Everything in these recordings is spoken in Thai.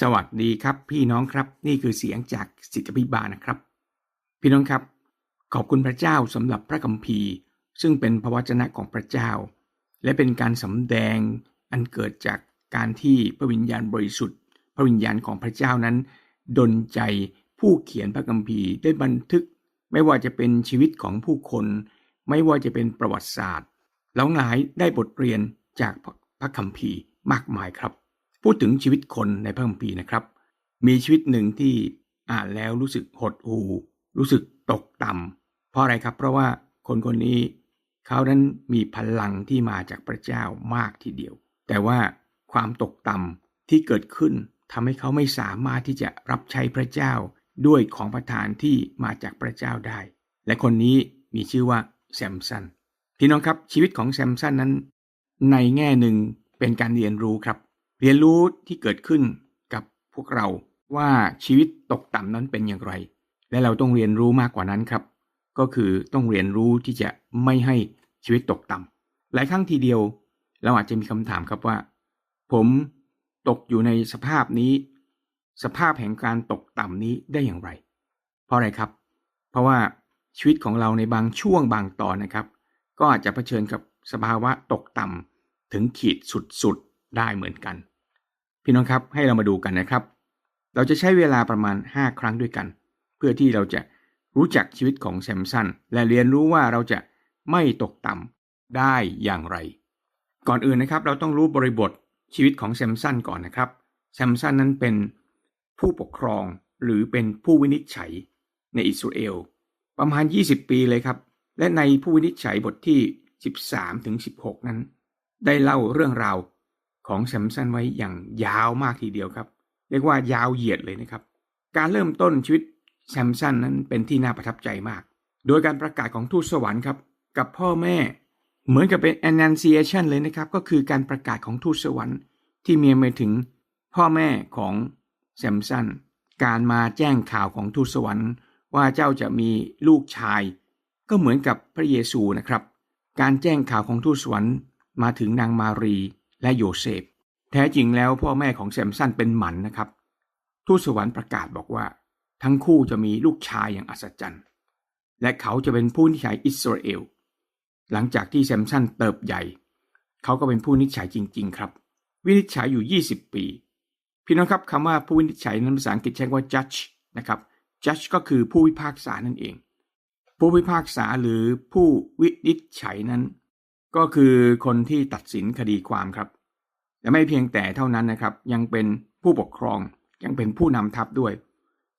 สวัสดีครับพี่น้องครับนี่คือเสียงจากสิทธิพิบาลนะครับ พี่น้องครับ ขอบคุณพระเจ้าสำหรับพระคัมภีร์ ซึ่งเป็นพระวจนะของพระเจ้า และเป็นการสำแดงอันเกิดจากการที่พระวิญญาณบริสุทธิ์ พระวิญญาณของพระเจ้านั้น ดลใจผู้เขียนพระคัมภีร์ได้บันทึก ไม่ว่าจะเป็นชีวิตของผู้คน ไม่ว่าจะเป็นประวัติศาสตร์แล้วหลายได้บทเรียนจากพระคัมภีร์มากมายครับ พูดถึงชีวิตคนในพระคัมภีร์นะครับ มีชีวิตหนึ่งที่อ่านแล้วรู้สึกหดหู่รู้สึกตกต่ำเพราะอะไรครับ เพราะว่าคนคนนี้เขานั้นมีพลังที่มาจากพระเจ้ามากทีเดียว แต่ว่าความตกต่ำที่เกิดขึ้นทำให้เขาไม่สามารถที่จะรับใช้พระเจ้าด้วยของประทานที่มาจากพระเจ้าได้ และคนนี้มีชื่อว่าแซมสันพี่น้องครับชีวิตของแซมสันนั้น ในแง่หนึ่งเป็นการเรียนรู้ครับ เรียนรู้ที่เกิดขึ้นกับพวกเราว่าชีวิตตกต่ำนั้นเป็นอย่างไร และเราต้องเรียนรู้มากกว่านั้นครับ ก็คือต้องเรียนรู้ที่จะไม่ให้ชีวิตตกต่ำหลายครั้งทีเดียว เราอาจจะมีคำถามครับว่า ผมตกอยู่ในสภาพนี้ สภาพแห่งการตกต่ำนี้ได้อย่างไร เพราะอะไรครับ เพราะว่าชีวิตของเราในบางช่วงบางตอนนะครับ ก็อาจจะเผชิญกับสภาวะตกต่ำถึงขีดสุดๆได้เหมือนกัน พี่น้องครับให้เรามาดูกันนะครับ เราจะใช้เวลาประมาณ 5 ครั้งด้วยกัน เพื่อที่เราจะรู้จักชีวิตของแซมสันและเรียนรู้ว่าเราจะไม่ตกต่ำได้อย่างไร ก่อนอื่นนะครับเราต้องรู้บริบทชีวิตของแซมสันก่อนนะครับแซมสันนั้นเป็นผู้ปกครองหรือเป็นผู้วินิจฉัยในอิสราเอลประมาณ 20 ปีเลยครับ และในผู้วินิจฉัยบทที่ 13ถึง16 นั้น ได้เล่าเรื่องราว ของแซมสันไว้อย่างยาวมากทีเดียวครับ เรียกว่ายาวเหยียดเลยนะครับ การเริ่มต้นชีวิตแซมสันนั้นเป็นที่น่าประทับใจมาก โดยการประกาศของทูตสวรรค์ครับ กับพ่อแม่ เหมือนกับเป็น annunciation เลยนะครับ ก็คือการประกาศของทูตสวรรค์ ที่มีมาถึงพ่อแม่ของแซมสันการมาแจ้งข่าวของทูตสวรรค์ ว่าเจ้าจะมีลูกชาย ก็เหมือนกับพระเยซูนะครับ การแจ้งข่าวของทูตสวรรค์มาถึงนางมารี และโยเซฟ แท้จริงแล้วพ่อแม่ของแซมสันเป็นหมันนะครับ ทูตสวรรค์ประกาศบอกว่า ทั้งคู่จะมีลูกชายอย่างอัศจรรย์ และเขาจะเป็นผู้นิจฉัยอิสราเอล หลังจากที่แซมสันเติบใหญ่ เขาก็เป็นผู้นิจฉัยจริง ๆ ครับ วินิจฉัยอยู่ 20 ปี พี่น้องครับคำว่าผู้วินิจฉัยนั้นภาษาอังกฤษใช้ว่า judge นะครับ judge ก็คือผู้พิพากษานั่นเอง ผู้พิพากษาหรือผู้วินิจฉัยนั้น ก็คือคนที่ตัดสินคดีความครับและไม่เพียงแต่เท่านั้นนะครับ ยังเป็นผู้ปกครองยังเป็นผู้นำทัพด้วย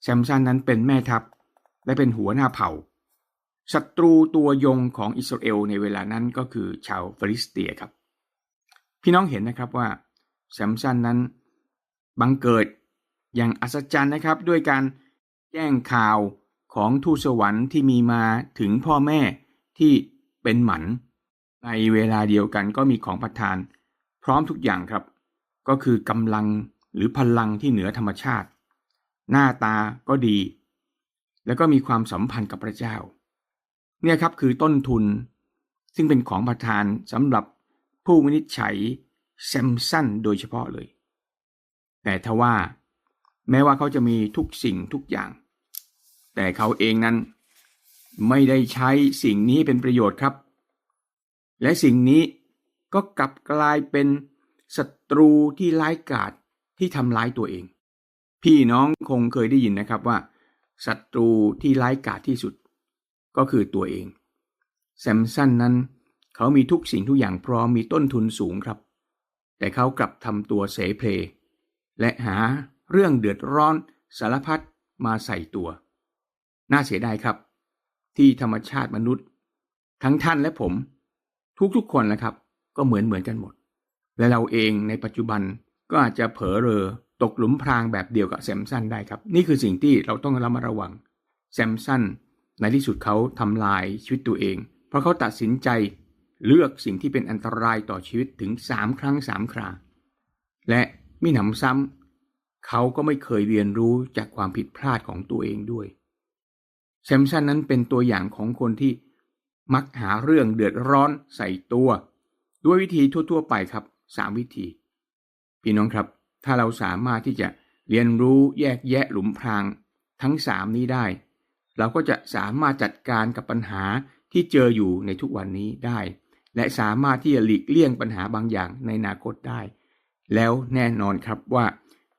แซมสันนั้นเป็นแม่ทัพ และเป็นหัวหน้าเผ่าศัตรูตัวยงของอิสราเอลในเวลานั้นก็คือชาวฟิลิสเตียครับ พี่น้องเห็นนะครับว่าแซมสันนั้นบังเกิดอย่างอัศจรรย์นะครับ ด้วยการแจ้งข่าวของทูตสวรรค์ที่มีมาถึงพ่อแม่ที่เป็นหมัน ในเวลาเดียวกันก็มีของประทาน พร้อมทุกอย่างครับ ก็คือกำลังหรือพลังที่เหนือธรรมชาติ หน้าตาก็ดี แล้วก็มีความสัมพันธ์กับพระเจ้า เนี่ยครับคือต้นทุน ซึ่งเป็นของประทานสำหรับผู้วินิจฉัยแซมสันโดยเฉพาะเลย แต่ทว่า แม้ว่าเขาจะมีทุกสิ่งทุกอย่าง แต่เขาเองนั้นไม่ได้ใช้สิ่งนี้เป็นประโยชน์ครับ และสิ่งนี้ก็กลับกลายเป็นศัตรูที่ร้ายกาจที่ทำร้ายตัวเอง พี่น้องคงเคยได้ยินนะครับว่าศัตรูที่ร้ายกาจที่สุด ก็คือตัวเองแซมสันนั้นเขามีทุกสิ่งทุกอย่างพร้อมมีต้นทุนสูงครับ แต่เขากลับทำตัวเสเพลและหาเรื่องเดือดร้อนสารพัดมาใส่ตัว น่าเสียดายครับ ที่ธรรมชาติมนุษย์ ทั้งท่านและผม ทุกๆคนนะครับ ก็เหมือนเหมือนกันหมด และเราเองในปัจจุบันก็อาจจะเผลอเรอตกหลุมพรางแบบเดียวกับแซมสันได้ครับ นี่คือสิ่งที่เราต้องระมัดระวังแซมสันในที่สุดเขาทำลายชีวิตตัวเอง เพราะเขาตัดสินใจเลือกสิ่งที่เป็นอันตรายต่อชีวิตถึงสามครั้งสามครา และมิหนำซ้ำเขาก็ไม่เคยเรียนรู้จากความผิดพลาดของตัวเองด้วยแซมสันนั้นเป็นตัวอย่างของคนที่ มักหาเรื่องเดือดร้อนใส่ตัว ด้วยวิธีทั่ว ๆ ไปครับสามวิธี พี่น้องครับ ถ้าเราสามารถที่จะเรียนรู้แยกแยะหลุมพรางทั้งสามนี้ได้ เราก็จะสามารถจัดการกับปัญหาที่เจออยู่ในทุกวันนี้ได้ และสามารถที่จะหลีกเลี่ยงปัญหาบางอย่างในอนาคตได้ แล้วแน่นอนครับว่า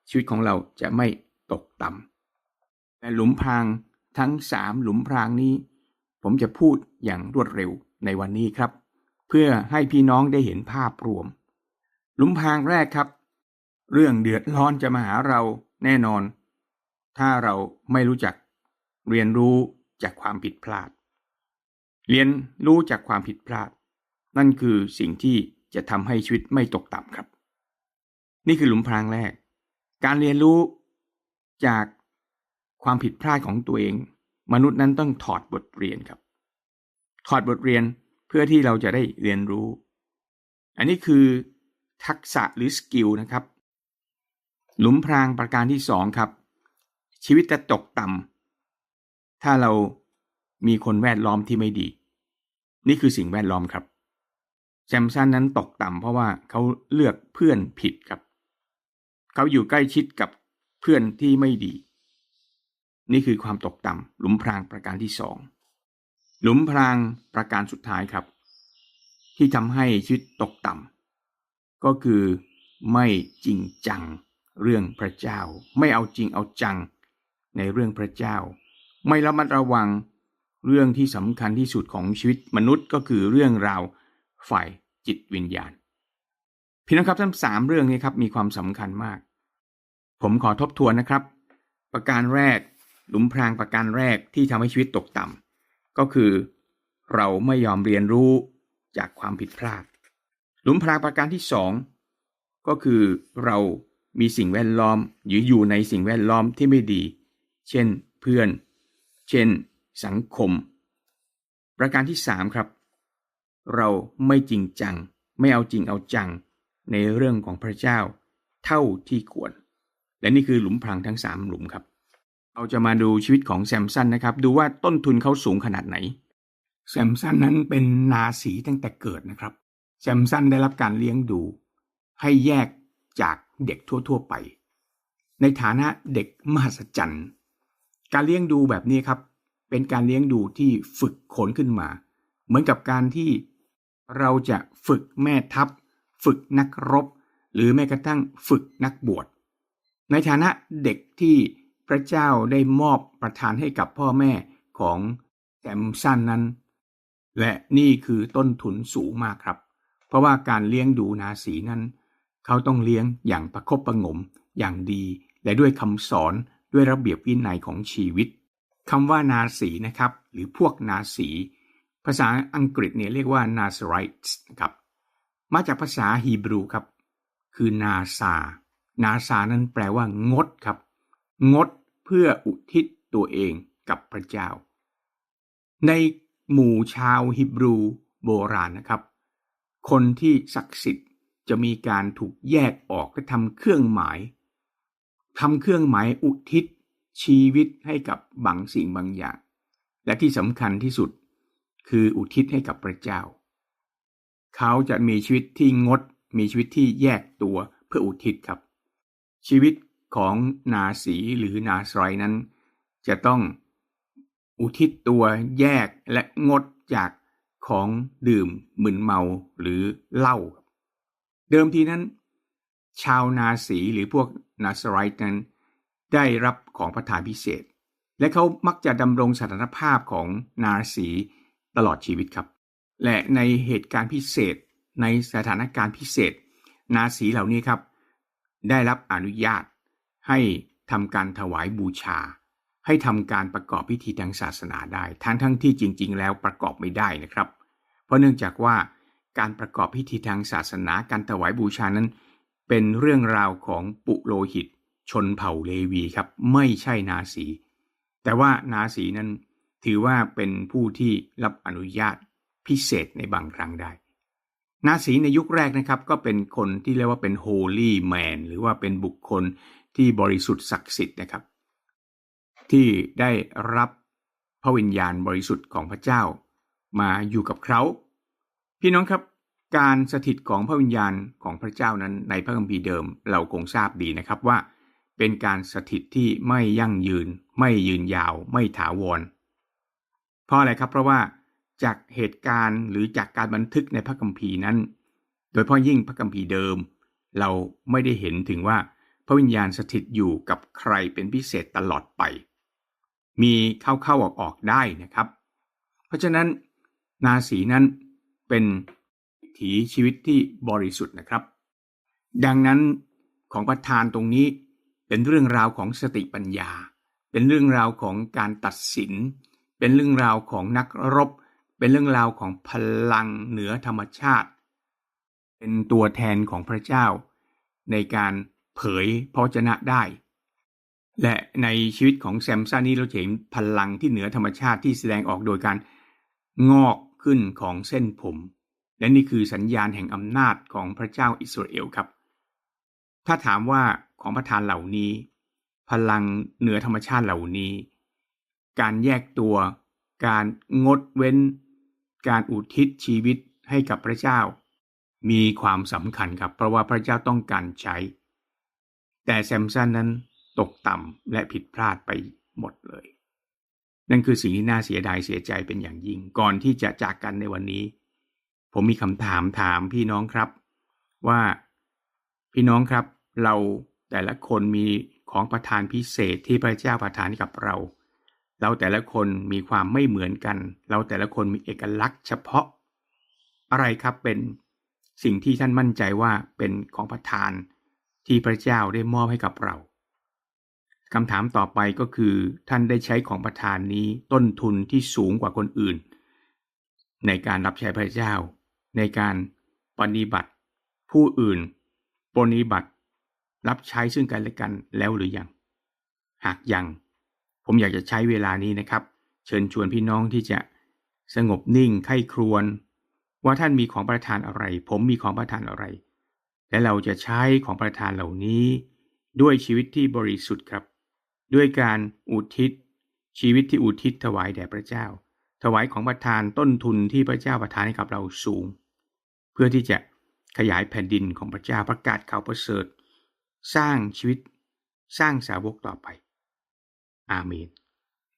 ชีวิตของเราจะไม่ตกต่ำแต่หลุมพรางทั้งสามหลุมพรางนี้ ผมจะพูดอย่างรวดเร็วในวันนี้ครับ เพื่อให้พี่น้องได้เห็นภาพรวมหลุมพรางแรกครับ เรื่องเดือดร้อนจะมาหาเราแน่นอน ถ้าเราไม่รู้จักเรียนรู้จากความผิดพลาด เรียนรู้จากความผิดพลาด นั่นคือสิ่งที่จะทำให้ชีวิตไม่ตกต่ำครับ นี่คือหลุมพรางแรก การเรียนรู้จากความผิดพลาดของตัวเอง มนุษย์นั้นต้องถอดบทเรียนครับ ถอดบทเรียนเพื่อที่เราจะได้เรียนรู้ อันนี้คือทักษะหรือสกิลนะครับ หลุมพรางประการที่สองครับ ชีวิตจะตกต่ำถ้าเรามีคนแวดล้อมที่ไม่ดี นี่คือสิ่งแวดล้อมครับแซมสันนั้นตกต่ำเพราะว่าเขาเลือกเพื่อนผิดครับ เขาอยู่ใกล้ชิดกับเพื่อนที่ไม่ดี นี่คือความตกต่ำหลุมพรางประการที่สองหลุมพรางประการสุดท้ายครับ ที่ทำให้ชีวิตตกต่ำก็คือไม่จริงจังเรื่องพระเจ้า ไม่เอาจริงเอาจังในเรื่องพระเจ้า ไม่ระมัดระวังเรื่องที่สำคัญที่สุดของชีวิตมนุษย์ก็คือเรื่องราวฝ่ายจิตวิญญาณ พี่น้องครับทั้งสามเรื่องนี้ครับมีความสำคัญมาก ผมขอทบทวนนะครับ ประการแรก หลุมพรางประการแรกที่ทำให้ชีวิตตกต่ำก็คือ เราไม่ยอมเรียนรู้จากความผิดพลาด หลุมพรางประการที่สองก็คือเรามีสิ่งแวดล้อมหรืออยู่ในสิ่งแวดล้อมที่ไม่ดี เช่น เพื่อน เช่น สังคม ประการที่สามครับ เราไม่จริงจัง ไม่เอาจริงเอาจังในเรื่องของพระเจ้า เท่าที่ควร และนี่คือหลุมพรางทั้งสามหลุมครับ เราจะมาดูชีวิตของแซมสันนะครับ ดูว่าต้นทุนเขาสูงขนาดไหน แซมสันนั้นเป็นนาสีตั้งแต่เกิดนะครับ แซมสันได้รับการเลี้ยงดู ให้แยกจากเด็กทั่ว ๆ ไป ในฐานะเด็กมหัศจรรย์ การเลี้ยงดูแบบนี้ครับ เป็นการเลี้ยงดูที่ฝึกขนขึ้นมา เหมือนกับการที่เราจะฝึกแม่ทัพ ฝึกนักรบ หรือแม้กระทั่งฝึกนักบวช ในฐานะเด็กที่ พระเจ้าได้มอบประทานให้กับพ่อแม่ของแซมสันนั้น และนี่คือต้นทุนสูงมากครับ เพราะว่าการเลี้ยงดูนาสีนั้น เขาต้องเลี้ยงอย่างประคบประงมอย่างดี และด้วยคำสอนด้วยระเบียบวินัยของชีวิตคำว่านาสีนะครับ หรือพวกนาสี ภาษาอังกฤษเนี่ยเรียกว่า Nazarites นะครับมาจากภาษาฮีบรูครับ คือนาซา นาซานั้นแปลว่างดครับ งดเพื่ออุทิศตัวเองกับพระเจ้า ในหมู่ชาวฮิบรูโบราณนะครับ คนที่ศักดิ์สิทธิ์จะมีการถูกแยกออกและทำเครื่องหมายทำเครื่องหมายอุทิศชีวิตให้กับบางสิ่งบางอย่าง และที่สำคัญที่สุดคืออุทิศให้กับพระเจ้า เขาจะมีชีวิตที่งด มีชีวิตที่แยกตัวเพื่ออุทิศครับ ชีวิต ของนาสีหรือนาสไรนั้น จะต้องอุทิศตัวแยกและงดจากของดื่มมึนเมาหรือเหล้าเดิมทีนั้น ชาวนาสีหรือพวกนาสไรนั้น ได้รับของประทานพิเศษ และเขามักจะดำรงสถานภาพของนาสีตลอดชีวิตครับ และในเหตุการณ์พิเศษในสถานการณ์พิเศษ นาสีเหล่านี้ครับ ได้รับอนุญาต ให้ทำการถวายบูชา ให้ทำการประกอบพิธีทางศาสนาได้ ทั้งทั้งที่จริง ๆ แล้วประกอบไม่ได้นะครับ เพราะเนื่องจากว่าการประกอบพิธีทางศาสนาการถวายบูชานั้น เป็นเรื่องราวของปุโรหิต ชนเผ่าเลวีครับ ไม่ใช่นาสี แต่ว่านาสีนั้นถือว่าเป็นผู้ที่รับอนุญาตพิเศษในบางครั้งได้ นาสีในยุคแรกนะครับก็เป็นคนที่เรียกว่าเป็น holy man หรือว่าเป็นบุคคล ที่บริสุทธิ์ศักดิ์สิทธิ์นะครับ ที่ได้รับพระวิญญาณบริสุทธิ์ของพระเจ้า มาอยู่กับเขาพี่น้องครับการสถิตของพระวิญญาณของพระเจ้านั้นในพระคัมภีร์เดิมเราคงทราบดีนะครับว่า เป็นการสถิตที่ไม่ยั่งยืน ไม่ยืนยาว ไม่ถาวร เพราะอะไรครับเพราะว่าจากเหตุการณ์หรือจากการบันทึกในพระคัมภีร์นั้น โดยเฉพาะยิ่งพระคัมภีร์เดิม เราไม่ได้เห็นถึงว่า พระวิญญาณสถิตอยู่กับใครเป็นพิเศษตลอดไป มีเข้าๆออกๆได้นะครับ เพราะฉะนั้นนาสีนั้นเป็นถีชีวิตที่บริสุทธิ์นะครับ ดังนั้นของประธานตรงนี้เป็นเรื่องราวของสติปัญญา เป็นเรื่องราวของการตัดสิน เป็นเรื่องราวของนักรบ เป็นเรื่องราวของพลังเหนือธรรมชาติ เป็นตัวแทนของพระเจ้า ในการ เผยพระวจนะได้ และในชีวิตของแซมสันนี้เราเห็นพลังที่เหนือธรรมชาติที่แสดงออกโดยการงอกขึ้นของเส้นผม และนี่คือสัญญาณแห่งอำนาจของพระเจ้าอิสราเอลครับ ถ้าถามว่าของประทานเหล่านี้ พลังเหนือธรรมชาติเหล่านี้ การแยกตัว การงดเว้น การอุทิศชีวิตให้กับพระเจ้า มีความสำคัญครับ เพราะว่าพระเจ้าต้องการใช้ แต่แซมสันนั้นตกต่ำและผิดพลาดไปหมดเลย นั่นคือสิ่งที่น่าเสียดายเสียใจเป็นอย่างยิ่ง ก่อนที่จะจากกันในวันนี้ ผมมีคำถามถามพี่น้องครับ ว่าพี่น้องครับ เราแต่ละคนมีของประทานพิเศษที่พระเจ้าประทานให้กับเรา เราแต่ละคนมีความไม่เหมือนกัน เราแต่ละคนมีเอกลักษณ์เฉพาะ อะไรครับเป็นสิ่งที่ท่านมั่นใจว่าเป็นของประทาน ที่พระเจ้าได้มอบให้กับเราคำถามต่อไปก็คือท่านได้ใช้ของประทานนี้ต้นทุนที่สูงกว่าคนอื่น ในการรับใช้พระเจ้า ในการปฏิบัติ ผู้อื่นปฏิบัติ รับใช้ซึ่งกันและกันแล้วหรือยัง หากยัง ผมอยากจะใช้เวลานี้นะครับ เชิญชวนพี่น้องที่จะสงบนิ่งไข้ครวน ว่าท่านมีของประทานอะไร ผมมีของประทานอะไร และเราจะใช้ของประทานเหล่านี้ ด้วยชีวิตที่บริสุทธิ์ครับ ด้วยการอุทิศ ชีวิตที่อุทิศถวายแด่พระเจ้า ถวายของประทานต้นทุนที่พระเจ้าประทานให้กับเราสูง เพื่อที่จะขยายแผ่นดินของพระเจ้าประกาศข่าวประเสริฐ สร้างชีวิต สร้างสาวกต่อไป อาเมน